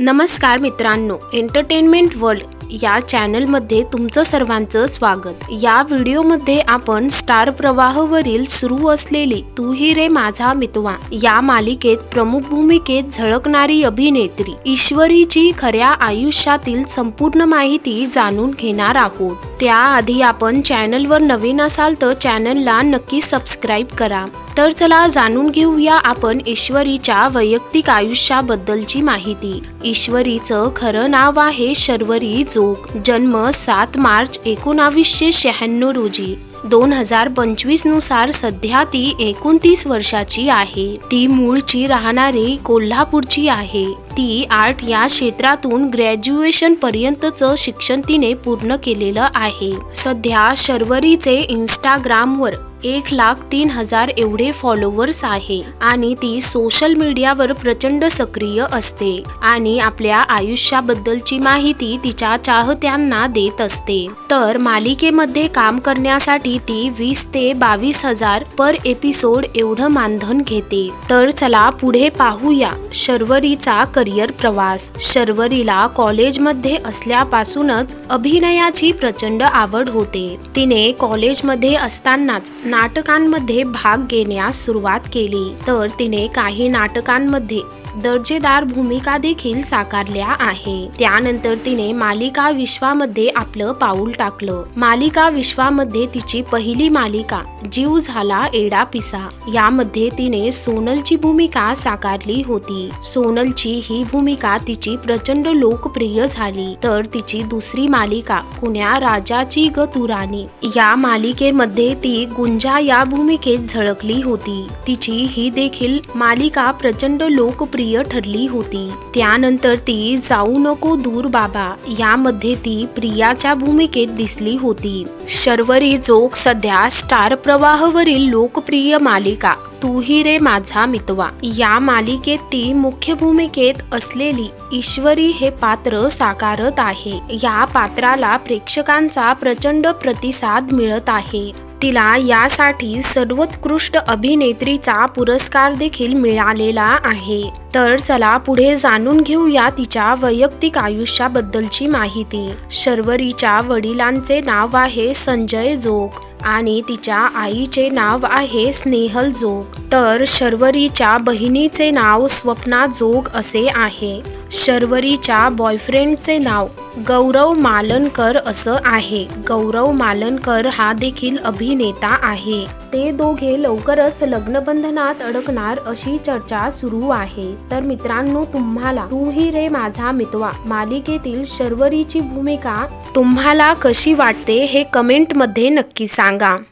नमस्कार मित्रांनो entertainment world या चॅनलमध्ये तुमचं सर्वांचं स्वागत. या व्हिडिओमध्ये आपण स्टार प्रवाहवरील सुरू असलेली तू ही रे माझा मितवा या मालिकेत प्रमुख भूमिकेत झळकणारी अभिनेत्री ईश्वरीची खऱ्या आयुष्यातील संपूर्ण माहिती जाणून घेणार आहोत. त्याआधी आपण चॅनलवर नवीन असाल तर चॅनलला नक्की सबस्क्राईब करा. तर चला जाणून घेऊया आपण ईश्वरीच्या वैयक्तिक आयुष्याबद्दलची माहिती. ईश्वरीचं खरं नाव आहे शर्वरी जोग. जन्म सात मार्च एकोणावीसशे शहाण्णव रोजी. दोन हजार पंचवीसनुसार सध्या ती एकोणतीस वर्षाची आहे. ती मूळची राहणारी कोल्हापूरची आहे. ती आर्ट या क्षेत्रातून ग्रॅज्युएशन पर्यंतचं शिक्षण तिने पूर्ण केलेलं आहे. सध्या शर्वरीचे इंस्टाग्रामवर एक लाख तीन हजार एवढे फॉलोवर्स आहे आणि ती सोशल मीडियावर प्रचंड सक्रिय असते आणि आपल्या आयुष्याबद्दलची माहिती तिच्या चाहत्यांना देत असते. तर मालिकेमध्ये काम करण्यासाठी ती वीस ते बावीस हजार पर एपिसोड एवढं मानधन घेते. तर चला पुढे पाहूया शर्वरीचा करिअर प्रवास. शर्वरीला कॉलेजमध्ये असल्यापासूनच अभिनयाची प्रचंड आवड होते. तिने कॉलेजमध्ये असतानाच नाटकांमध्ये भाग घेण्यास सुरुवात केली. तर तिने काही नाटकांमध्ये दर्जेदार भूमिका देखील साकारल्या आहे. त्यानंतर तिने मालिका विश्वामध्ये आपलं पाऊल टाकलं. मालिका विश्वामध्ये तिची पहिली मालिका जीव झाला एडा पिसा यामध्ये तिने सोनलची भूमिका साकारली होती. सोनलची ही भूमिका तिची प्रचंड लोकप्रिय झाली. तर तिची दुसरी मालिका कुण्या राजाची ग तुराणी या मालिकेमध्ये ती गुंजा या भूमिकेत झळकली होती. तिची ही देखील मालिका प्रचंड लोकप्रिय ठरली होती. त्यानंतर ती जाऊ नको दूर बाबा यामध्ये ती प्रियाच्या भूमिकेत दिसली होती. शर्वरी जोक सध्या स्टार प्रवाहवरील लोकप्रिय मालिका. तूही रे माझा मितवा. या मालिकेत ती मुख्य भूमिकेत असलेली ईश्वरी हे पात्र साकारत आहे. या पात्राला प्रेक्षकांचा प्रचंड प्रतिसाद मिळत आहे. तिला यासाठी सर्वोत्कृष्ट अभिनेत्रीचा पुरस्कार देखील मिळालेला आहे. तर चला पुढे जाणून घेऊया तिच्या वैयक्तिक आयुष्याबद्दलची माहिती. शर्वरीच्या वडिलांचे नाव आहे संजय जोग. आणि तिच्या आईचे नाव आहे स्नेहल जोग. तर शर्वरीच्या बहिणीचे नाव स्वप्ना जोग असे आहे. शर्वरीच्या बॉयफ्रेंडचे नाव गौरव मालनकर असं आहे. गौरव मालनकर हा देखील अभिनेता आहे. ते दोघे लवकरच लग्नबंधनात अडकणार अशी चर्चा सुरू आहे. तर मित्रांनो तुम्हाला तू ही रे माझा मितवा मालिकेतील शर्वरीची भूमिका तुम्हाला कशी वाटते हे कमेंटमध्ये नक्की सांगा. 香港